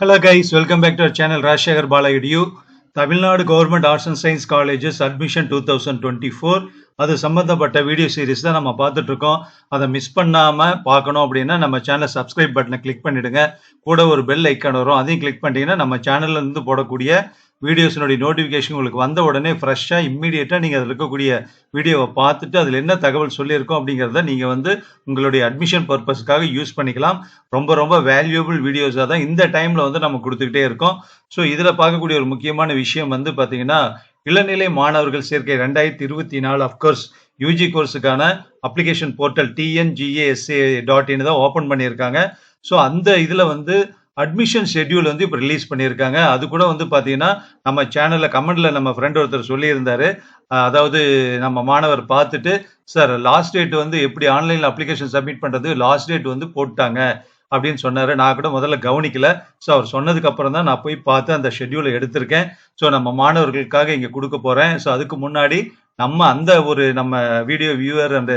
Hello guys welcome back to our channel Rajasekar Bala Tamil Nadu government arts and science colleges admission two thousand twenty four அது சம்மந்தப்பட்ட video series தான் நம்ம பார்த்துட்ருக்கோம். அதை miss பண்ணாமல் பார்க்கணும் அப்படின்னா நம்ம சேனலை சப்ஸ்கிரைப் பட்டனை கிளிக் பண்ணிடுங்க. கூட ஒரு பெல் ஐக்கான் வரும். அதையும் கிளிக் பண்ணிட்டீங்கன்னா நம்ம சேனல்ல இருந்து போடக்கூடிய வீடியோஸினுடைய நோட்டிஃபிகேஷன் உங்களுக்கு வந்த உடனே ஃப்ரெஷ்ஷாக இம்மீடியட்டாக நீங்கள் அதில் இருக்கக்கூடிய வீடியோவை பார்த்துட்டு அதில் என்ன தகவல் சொல்லியிருக்கோம் அப்படிங்கிறத நீங்கள் வந்து உங்களுடைய அட்மிஷன் பர்பஸ்க்காக யூஸ் பண்ணிக்கலாம். ரொம்ப ரொம்ப வேல்யூபிள் வீடியோஸாக தான் இந்த டைமில் வந்து நம்ம கொடுத்துக்கிட்டே இருக்கோம். ஸோ இதில் பார்க்கக்கூடிய ஒரு முக்கியமான விஷயம் வந்து பார்த்தீங்கன்னா இளநிலை மாணவர்கள் சேர்க்கை ரெண்டாயிரத்தி இருபத்தி நாலு of course UG கோர்ஸுக்கான application portal TNGASA dot in தான் ஓப்பன் பண்ணியிருக்காங்க. ஸோ அந்த இதில் வந்து அட்மிஷன் ஷெட்யூல் வந்து இப்போ ரிலீஸ் பண்ணியிருக்காங்க. அது கூட வந்து பார்த்தீங்கன்னா நம்ம சேனலில் கமெண்டில் நம்ம ஃப்ரெண்ட் ஒருத்தர் சொல்லியிருந்தாரு. அதாவது நம்ம மாணவர் பார்த்துட்டு சார் லாஸ்ட் டேட் வந்து எப்படி ஆன்லைனில் அப்ளிகேஷன் சப்மிட் பண்ணுறது லாஸ்ட் டேட் வந்து போட்டாங்க. அப்படின்னு சொன்னார். நான் கூட முதல்ல கவனிக்கல. ஸோ அவர் சொன்னதுக்கு அப்புறம் தான் நான் போய் பார்த்து அந்த ஷெட்யூலை எடுத்திருக்கேன். ஸோ நம்ம மாணவர்களுக்காக இங்கே கொடுக்க போகிறேன் ஸோ அதுக்கு முன்னாடி நம்ம அந்த ஒரு நம்ம வீடியோ வியூவர் அந்த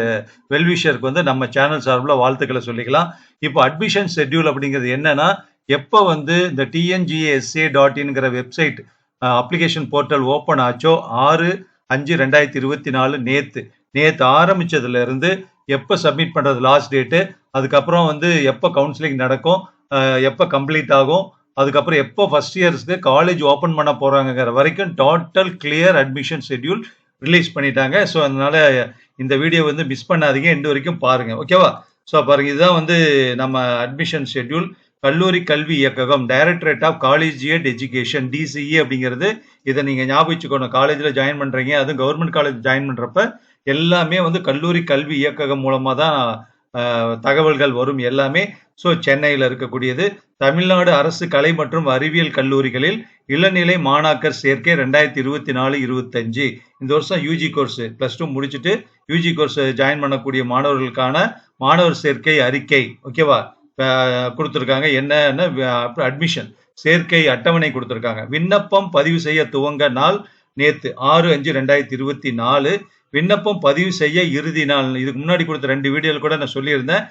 வெல்விஷருக்கு வந்து நம்ம சேனல் சார்பில் வாழ்த்துக்களை சொல்லிக்கலாம். இப்போ அட்மிஷன் ஷெட்யூல் அப்படிங்கிறது என்னன்னா எப்போ வந்து இந்த டிஎன்ஜிஏஎஸ்ஏ டாட் இன்கிற வெப்சைட் அப்ளிகேஷன் போர்ட்டல் ஓப்பன் ஆச்சோ? ஆறு அஞ்சு ரெண்டாயிரத்தி இருபத்தி நாலு நேற்று நேற்று ஆரம்பித்ததுலேருந்து எப்போ சப்மிட் பண்ணுறது லாஸ்ட் டேட்டு அதுக்கப்புறம் வந்து எப்போ கவுன்சிலிங் நடக்கும்? எப்போ கம்ப்ளீட் ஆகும்? அதுக்கப்புறம் எப்போ ஃபர்ஸ்ட் இயர்ஸ்க்கு காலேஜ் ஓப்பன் பண்ண போகிறாங்கிற வரைக்கும் total clear admission schedule release பண்ணிட்டாங்க. ஸோ அதனால் இந்த வீடியோ வந்து மிஸ் பண்ணாதீங்க. எண்டு வரைக்கும் பாருங்கள் ஓகேவா ஸோ பாருங்கள் இதுதான் வந்து நம்ம அட்மிஷன் ஷெட்யூல் கல்லூரி கல்வி இயக்ககம் directorate of collegiate education DCE அப்படிங்கிறது இதை நீங்கள் ஞாபகிச்சுக்கணும். காலேஜில் ஜாயின் பண்ணுறீங்க அதுவும் கவர்மெண்ட் காலேஜ் ஜாயின் பண்ணுறப்ப எல்லாமே வந்து கல்லூரி கல்வி இயக்ககம் மூலமாக தான் தகவல்கள் வரும் எல்லாமே. ஸோ சென்னையில் இருக்கக்கூடியது. தமிழ்நாடு அரசு கலை மற்றும் அறிவியல் கல்லூரிகளில் இளநிலை மாணாக்கர் சேர்க்கை ரெண்டாயிரத்தி இருபத்தி நாலு இருபத்தஞ்சு இந்த வருஷம் யூஜி கோர்ஸ் ப்ளஸ் டூ முடிச்சுட்டு யூஜி கோர்ஸ் ஜாயின் பண்ணக்கூடிய மாணவர்களுக்கான மாணவர் சேர்க்கை அறிக்கை ஓகேவா கொடுத்துருக்காங்க. என்னென்ன அட்மிஷன் சேர்க்கை அட்டவணை கொடுத்துருக்காங்க. விண்ணப்பம் பதிவு செய்ய துவங்க நாள் நேற்று ஆறு அஞ்சு ரெண்டாயிரத்தி இருபத்தி நாலு. விண்ணப்பம் பதிவு செய்ய இறுதி நாள். இதுக்கு முன்னாடி கொடுத்த ரெண்டு வீடியோவில் கூட நான் சொல்லியிருந்தேன்.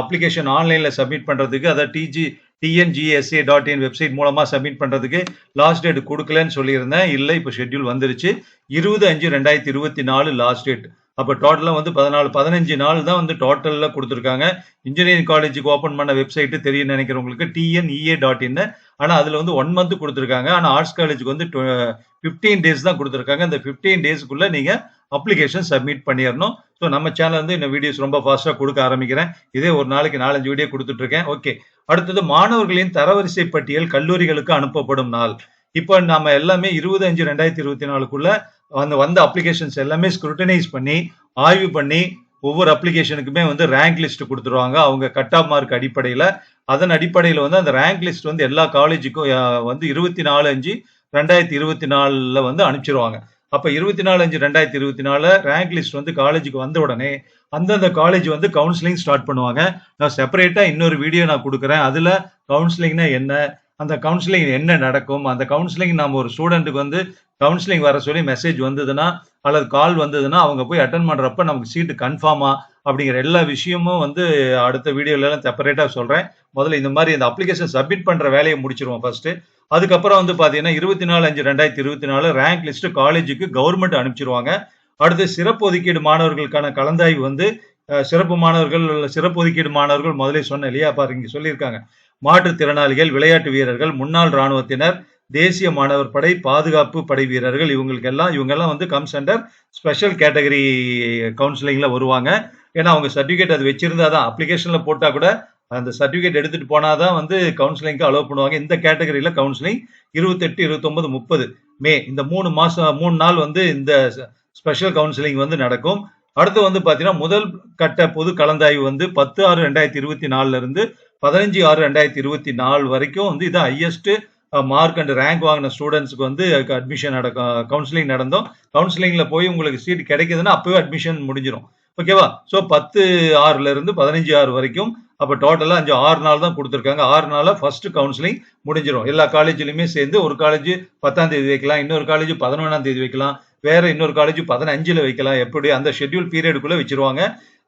அப்ளிகேஷன் ஆன்லைனில் சப்மிட் பண்ணுறதுக்கு அதாவது DG TNGSA dot in website மூலமாக சப்மிட் பண்ணுறதுக்கு லாஸ்ட் டேட் கொடுக்கலன்னு சொல்லியிருந்தேன். இல்லை இப்போ ஷெட்யூல் வந்துருச்சு. இருபது அஞ்சு ரெண்டாயிரத்தி இருபத்தி நாலு லாஸ்ட் டேட் அப்போ டோட்டலாக வந்து பதினாலு பதினஞ்சு நாள் தான் வந்து டோட்டலில் கொடுத்துருக்காங்க. இன்ஜினியரிங் காலேஜுக்கு ஓப்பன் பண்ண வெப்சைட்டு தெரியும் நினைக்கிறவங்களுக்கு டிஎன்இஏ டாட் இன் ஆனால் அதில் வந்து ஒன் மந்த் கொடுத்துருக்காங்க. ஆனால் ஆர்ட்ஸ் காலேஜுக்கு வந்து ஃபிஃப்டீன் டேஸ் தான் கொடுத்துருக்காங்க. அந்த ஃபிஃப்டீன் டேஸ்க்குள்ளே நீங்கள் அப்ளிகேஷன் சப்மிட் பண்ணிடணும் ஸோ நம்ம சேனல் வந்து இந்த வீடியோஸ் ரொம்ப ஃபாஸ்ட்டாக கொடுக்க ஆரம்பிக்கிறேன். இதே ஒரு நாளைக்கு நாலஞ்சு வீடியோ கொடுத்துட்டு இருக்கேன். ஓகே அடுத்தது மாணவர்களின் தரவரிசை பட்டியல் கல்லூரிகளுக்கு அனுப்பப்படும் நாள். இப்போ நம்ம எல்லாமே இருபது அஞ்சு ரெண்டாயிரத்தி இருபத்தி நாலுக்குள்ள அந்த வந்த அப்ளிகேஷன்ஸ் எல்லாமே ஸ்க்ரூட்டனைஸ் பண்ணி ஆய்வு பண்ணி ஒவ்வொரு அப்ளிகேஷனுக்குமே வந்து ரேங்க் லிஸ்ட் கொடுத்துருவாங்க. அவங்க கட் ஆஃப் மார்க் அடிப்படையில். அதன் அடிப்படையில் வந்து அந்த ரேங்க் லிஸ்ட் வந்து எல்லா காலேஜுக்கும் வந்து இருபத்தி நாலு அஞ்சு ரெண்டாயிரத்தி இருபத்தி நாலில் வந்து அனுப்பிச்சிருவாங்க. அப்போ இருபத்தி நாலு அஞ்சு ரெண்டாயிரத்தி இருபத்தி நாலு ரேங்க் லிஸ்ட் வந்து காலேஜுக்கு வந்த உடனே அந்தந்த காலேஜ் வந்து கவுன்சிலிங் ஸ்டார்ட் பண்ணுவாங்க. நான் செப்பரேட்டாக இன்னொரு வீடியோ நான் கொடுக்குறேன். அதில் கவுன்சிலிங்னா என்ன? அந்த கவுன்சிலிங் என்ன நடக்கும்? அந்த கவுன்சிலிங் நம்ம ஒரு ஸ்டூடெண்ட்டுக்கு வந்து கவுன்சிலிங் வர சொல்லி மெசேஜ் வந்ததுன்னா அல்லது கால் வந்ததுன்னா அவங்க போய் அட்டன் பண்ணுறப்ப நமக்கு சீட்டு கன்ஃபார்மா அப்படிங்கிற எல்லா விஷயமும் வந்து அடுத்த வீடியோல செப்பரேட்டாக சொல்கிறேன் முதல்ல இந்த மாதிரி இந்த அப்ளிகேஷன் சப்மிட் பண்ணுற வேலையை முடிச்சிருவோம் ஃபர்ஸ்ட் அதுக்கப்புறம் வந்து பார்த்தீங்கன்னா இருபத்தி நாலு அஞ்சு ரெண்டாயிரத்தி இருபத்தி நாலு ரேங்க் லிஸ்ட் காலேஜுக்கு கவர்மெண்ட் அனுப்பிச்சிருவாங்க. அடுத்து சிறப்பு ஒதுக்கீடு மாணவர்களுக்கான கலந்தாய்வு வந்து சிறப்பு மாணவர்கள் சிறப்பு ஒதுக்கீடு மாணவர்கள் முதலே சொன்னேன் இல்லையா பாருங்க சொல்லியிருக்காங்க. மாற்றுத்திறனாளிகள் விளையாட்டு வீரர்கள் முன்னாள் ராணுவத்தினர் தேசிய மாணவர் படை பாதுகாப்பு படை வீரர்கள் இவங்களுக்கு எல்லாம் இவங்கெல்லாம் வந்து கம்ஸ் அண்டர் ஸ்பெஷல் கேட்டகரி கவுன்சிலிங்கில் வருவாங்க. ஏன்னா அவங்க சர்டிஃபிகேட் அது வச்சிருந்தா தான் அப்ளிகேஷனில் போட்டால் கூட அந்த சர்டிஃபிகேட் எடுத்துகிட்டு போனால் தான் வந்து கவுன்சிலிங்க்கு அலோவ் பண்ணுவாங்க. இந்த கேட்டகரியில் கவுன்சிலிங் இருபத்தெட்டு இருபத்தொம்பது முப்பது மே இந்த மூணு மாதம் மூணு நாள் வந்து இந்த ஸ்பெஷல் கவுன்சிலிங் வந்து நடக்கும். அடுத்து வந்து பார்த்தீங்கன்னா முதல் கட்ட பொது கலந்தாய்வு வந்து பத்து ஆறு ரெண்டாயிரத்தி இருபத்தி நாலுல இருந்து பதினஞ்சு ஆறு ரெண்டாயிரத்தி இருபத்தி நாலு வரைக்கும் வந்து இது ஹையஸ்ட் மார்க் அண்ட் ரேங்க் வாங்கின ஸ்டூடெண்ட்ஸ்க்கு வந்து அட்மிஷன் நடக்கும் கவுன்சிலிங் நடந்தோம். கவுன்சிலிங்கில் போய் உங்களுக்கு சீட் கிடைக்குதுன்னா அப்போவே அட்மிஷன் முடிஞ்சிடும் ஓகேவா ஸோ பத்து ஆறுல இருந்து பதினஞ்சு ஆறு வரைக்கும் அப்போ டோட்டலாக அஞ்சு ஆறு நாள் தான் கொடுத்துருக்காங்க. ஆறு நாளில் ஃபர்ஸ்ட் கவுன்சிலிங் முடிஞ்சிடும் எல்லா காலேஜ்லையுமே சேர்ந்து ஒரு காலேஜ் பத்தாம் தேதி வைக்கலாம் இன்னொரு காலேஜ் பதினொன்றாம் தேதி வைக்கலாம் வேற இன்னொரு காலேஜ் பதினஞ்சில் வைக்கலாம். எப்படி? அந்த ஷெட்யூல் பீரியடுக்குள்ளே வச்சிருவாங்க.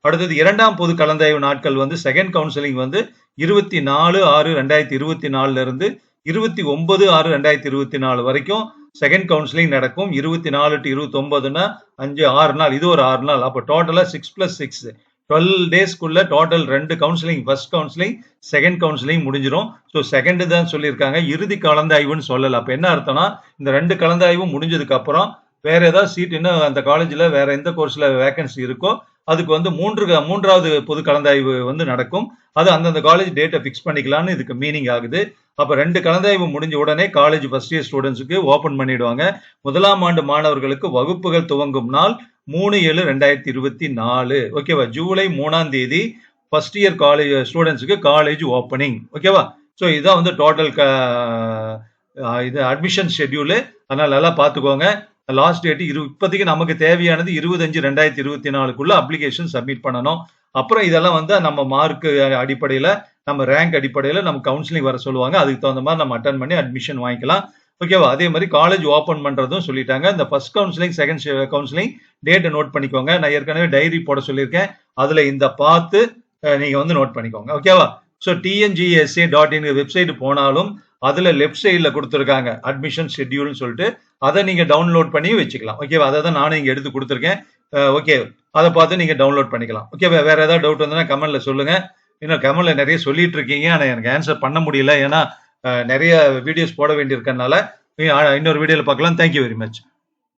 அடுத்தது இரண்டாம் பொது கலந்தாய்வு நாட்கள் வந்து செகண்ட் கவுன்சிலிங் வந்து இருபத்தி நாலு ஆறு ரெண்டாயிரத்தி இருபத்தி நாலுல இருந்து இருபத்தி ஒன்பது ஆறு ரெண்டாயிரத்தி இருபத்தி நாலு வரைக்கும் செகண்ட் கவுன்சிலிங் நடக்கும். இருபத்தி நாலு டு இருபத்தி ஒன்பதுன்னா அஞ்சு ஆறு நாள். இது ஒரு ஆறு நாள். அப்போ டோட்டலாக சிக்ஸ் பிளஸ் சிக்ஸ் டுவெல் டேஸ்க்குள்ள டோட்டல் ரெண்டு counselling first counselling second counselling முடிஞ்சிடும் ஸோ செகண்ட் தான் சொல்லியிருக்காங்க. இறுதி கலந்தாய்வுன்னு சொல்லலை. அப்போ என்ன அர்த்தம்னா இந்த ரெண்டு கலந்தாய்வும் முடிஞ்சதுக்கு அப்புறம் வேற ஏதாவது சீட் இன்னும் அந்த காலேஜில் வேற எந்த கோர்ஸில் வேகன்சி இருக்கோ அதுக்கு வந்து மூன்று மூன்றாவது பொது கலந்தாய்வு வந்து நடக்கும். அது அந்தந்த காலேஜ் டேட்டை ஃபிக்ஸ் பண்ணிக்கலாம்னு இதுக்கு மீனிங் ஆகுது. அப்போ ரெண்டு கலந்தாய்வு முடிஞ்ச உடனே காலேஜ் ஃபர்ஸ்ட் இயர் ஸ்டூடெண்ட்ஸுக்கு ஓப்பன் பண்ணிடுவாங்க. முதலாம் ஆண்டு மாணவர்களுக்கு வகுப்புகள் துவங்கும் நாள் மூணு ஏழு ரெண்டாயிரத்தி இருபத்தி நாலு. ஓகேவா ஜூலை மூணாம் தேதி ஃபர்ஸ்ட் இயர் காலேஜ் ஸ்டூடெண்ட்ஸுக்கு காலேஜ் ஓப்பனிங் ஓகேவா ஸோ இதுதான் வந்து டோட்டல் இது அட்மிஷன் ஷெட்யூலு அதனால் நல்லா பார்த்துக்கோங்க. லாஸ்ட் டேட் இரு இப்போதைக்கு நமக்கு தேவையானது இருபத்தஞ்சு ரெண்டாயிரத்தி இருபத்தி நாலுக்குள்ள அப்ளிகேஷன் சப்மிட் பண்ணணும். அப்புறம் இதெல்லாம் வந்து நம்ம மார்க் அடிப்படையில் நம்ம ரேங்க் அடிப்படையில் நம்ம கவுன்சிலிங் வர சொல்லுவாங்க. அதுக்கு தகுந்த மாதிரி நம்ம அட்டன் பண்ணி அட்மிஷன் வாங்கிக்கலாம். ஓகேவா அதே மாதிரி காலேஜ் ஓப்பன் பண்ணுறதும் சொல்லிட்டாங்க. இந்த ஃபர்ஸ்ட் கவுன்சிலிங் செகண்ட் கவுன்சிலிங் டேட்டை நோட் பண்ணிக்கோங்க. நான் ஏற்கனவே டைரி போட சொல்லியிருக்கேன். அதில் இந்த பார்த்து நீங்கள் வந்து நோட் பண்ணிக்கோங்க. ஓகேவா so TNGSC dot in website போனாலும் அதுல லெஃப்ட் சைடில் கொடுத்துருக்காங்க. அட்மிஷன் ஷெட்யூல்னு சொல்லிட்டு அதை நீங்க டவுன்லோட் பண்ணி வச்சுக்கலாம். ஓகேவா அதை தான் நானும் இங்க எடுத்து கொடுத்துருக்கேன். ஓகே அதை பார்த்து நீங்க டவுன்லோட் பண்ணிக்கலாம். ஓகே வேற ஏதாவது டவுட் வந்ததுன்னா கமெண்ட்ல சொல்லுங்க. இன்னும் கமெண்ட்ல நிறைய சொல்லிட்டு இருக்கீங்க. ஆனால் எனக்கு ஆன்சர் பண்ண முடியல. ஏன்னா நிறைய வீடியோஸ் போட வேண்டியிருக்கனால இன்னொரு வீடியோல பார்க்கலாம். Thank you very much